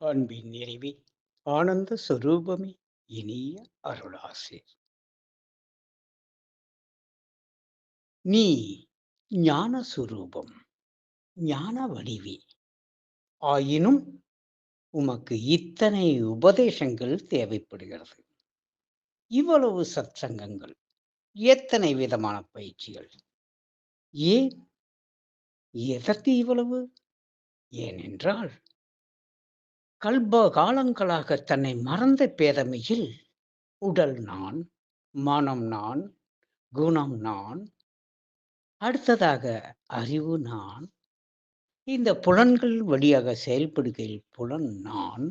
அன்பின் நிறைவே. ஆனந்த சுரூபமே இனிய அருளாசிர் நீ ஞான சுரூபம் ஞான வடிவே. ஆயினும் உமக்கு இத்தனை உபதேசங்கள் தேவைப்படுகிறது. இவ்வளவு சத்சங்கங்கள் எத்தனை விதமான பயிற்சிகள்? ஏன்? எதற்கு இவ்வளவு? ஏனென்றால் கல்ப காலங்களாக தன்னை மறந்த பேதமையில் உடல் நான் மனம் நான் குணம் நான் அடுத்ததாக அறிவு நான் இந்த புலன்கள் வழியாக செயல்படுகையில் புலன் நான்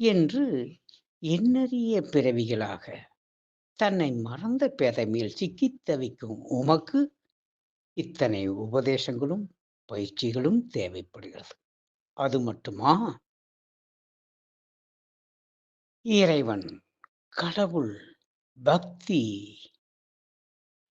என்று எண்ணறிய பிறவிகளாக தன்னை மறந்த பேதமையில் சிக்கித் தவிக்கும் உமக்கு இத்தனை உபதேசங்களும் பயிற்சிகளும் தேவைப்படுகிறது. அது மட்டுமா? இறைவன் கடவுள் பக்தி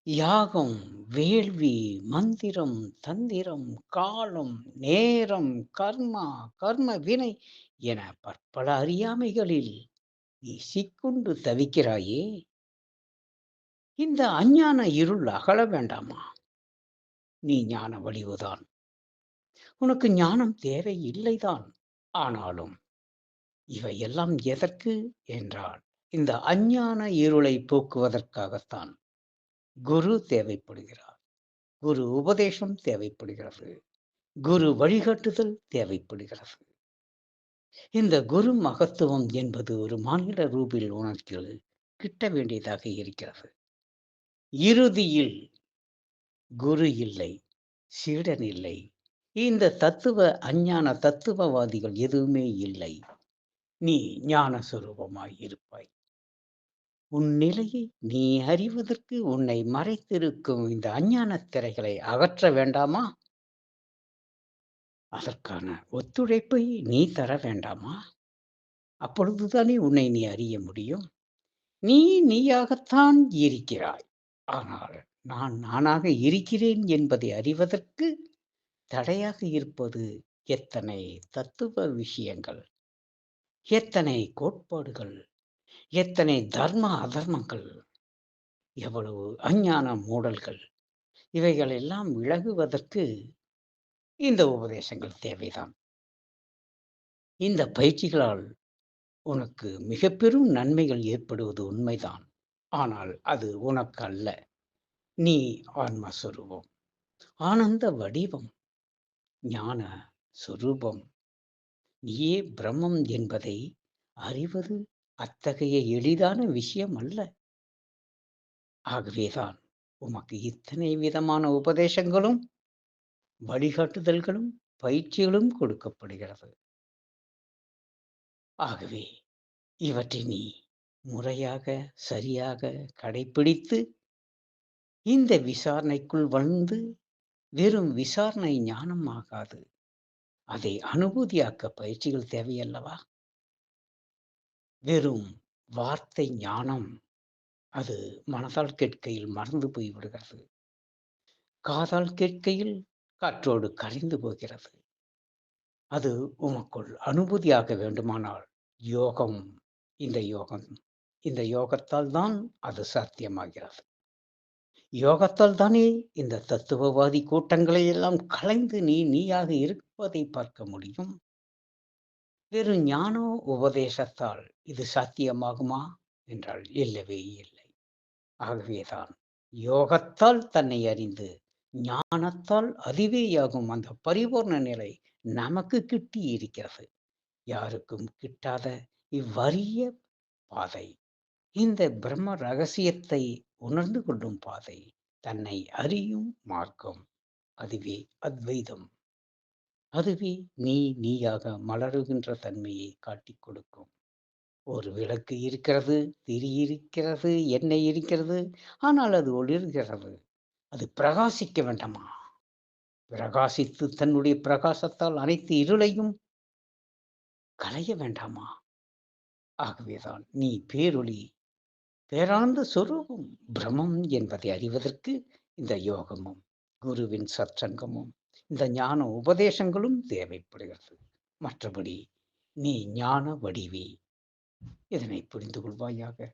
யாகம் வேள்வி மந்திரம் தந்திரம் காலம் நேரம் கர்மா கர்ம வினை என பற்பல அறியாமைகளில் நீ சிக்குண்டு தவிக்கிறாயே. இந்த அஞ்ஞான இருள் அகல வேண்டாமா? நீ ஞான வடிவுதான். உனக்கு ஞானம் தேவை இல்லைதான். ஆனாலும் இவையெல்லாம் எதற்கு? என்றால் இந்த அஞ்ஞான இருளை போக்குவதற்காகத்தான் குரு தேவைப்படுகிறார். குரு உபதேசம் தேவைப்படுகிறது. குரு வழிகாட்டுதல் தேவைப்படுகிறது. இந்த குரு மகத்துவம் என்பது ஒரு மாநில ரூபில் உனக்கு கிட்ட வேண்டியதாக இருக்கிறது. இறுதியில் குரு இல்லை சீடன் இல்லை இந்த தத்துவ அஞ்ஞான தத்துவவாதிகள் எதுவுமே இல்லை. நீ ஞான சுரூபமாய் இருப்பாய். உன் நிலையை நீ அறிவதற்கு உன்னை மறைத்திருக்கும் இந்த அஞ்ஞான திரைகளை அகற்ற வேண்டாமா? அதற்கான ஒத்துழைப்பை நீ தர வேண்டாமா? அப்பொழுதுதானே உன்னை நீ அறிய முடியும். நீ நீயாகத்தான் இருக்கிறாய். ஆனால் நான் நானாக இருக்கிறேன் என்பதை அறிவதற்கு தடையாக இருப்பது எத்தனை தத்துவ விஷயங்கள்? எத்தனை கோட்பாடுகள்? எத்தனை தர்ம அதர்மங்கள்? எவ்வளவு அஞ்ஞான மூடல்கள்? இவைகள் எல்லாம் விலகுவதற்கு இந்த உபதேசங்கள் தேவைதான். இந்த பயிற்சிகளால் உனக்கு மிக பெரும் நன்மைகள் ஏற்படுவது உண்மைதான். ஆனால் அது உனக்கு அல்ல. நீ ஆன்மஸ்வரூபம். ஆனந்த வடிவம். ஞான சுரூபம். நீயே பிரம்மம் என்பதை அறிவது அத்தகைய எளிதான விஷயம் அல்ல. ஆகவேதான் உமக்கு இத்தனை விதமான உபதேசங்களும் வழிகாட்டுதல்களும் பயிற்சிகளும் கொடுக்கப்படுகிறது. ஆகவே இவற்றை நீ முறையாக சரியாக கடைபிடித்து இந்த விசாரணைக்குள் வந்து வெறும் விசாரணை ஞானம் ஆகாது. அதை அனுபூதியாக்க பயிற்சிகள் தேவையல்லவா? வெறும் வார்த்தை ஞானம் அது மனதால் கேட்கையில் மறந்து போய்விடுகிறது காதால் கேட்கையில் காற்றோடு கரைந்து போகிறது. அது உமக்குள் அனுபூதியாக வேண்டுமானால் யோகம் இந்த யோகம் இந்த யோகத்தால் தான் அது சாத்தியமாகிறது. யோகத்தால் தானே இந்த தத்துவவாதி கூட்டங்களை எல்லாம் கலைந்து நீ நீயாக இருப்பதை பார்க்க முடியும். வெறும் ஞானோ உபதேசத்தால் இது சாத்தியமாகுமா? என்றால் இல்லவே இல்லை. ஆகவேதான் யோகத்தால் தன்னை அறிந்து ஞானத்தால் அதுவேயாகும் அந்த பரிபூர்ண நிலை நமக்கு கிட்டி இருக்கிறது யாருக்கும் கிட்டாத இவ்வறிய பாதை இந்த பிரம்ம ரகசியத்தை உணர்ந்து கொள்ளும் பாதை தன்னை அறியும் மார்க்கம். அதுவே அத்வைதம். அதுவே நீ நீயாக மலருகின்ற தன்மையை காட்டிக் கொடுக்கும். ஒரு விளக்கு இருக்கிறது திரி இருக்கிறது எண்ணெய் இருக்கிறது ஆனால் அது ஒளிர்கிறது. அது பிரகாசிக்க வேண்டாமா? பிரகாசித்து தன்னுடைய பிரகாசத்தால் அனைத்து இருளையும் களைய வேண்டாமா? ஆகவேதான் நீ பேரொளி பேராந்த சொரூபம் பிரமம் என்பதை அறிவதற்கு இந்த யோகமும் குருவின் சற்சங்கமும் இந்த ஞான உபதேசங்களும் தேவைப்படுகிறது. மற்றபடி நீ ஞான வடிவே. இதனை புரிந்து கொள்வாயாக.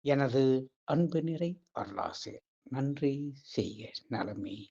எனது அன்பு நிறை அருளாசே. நன்றி செய்ய நலமே.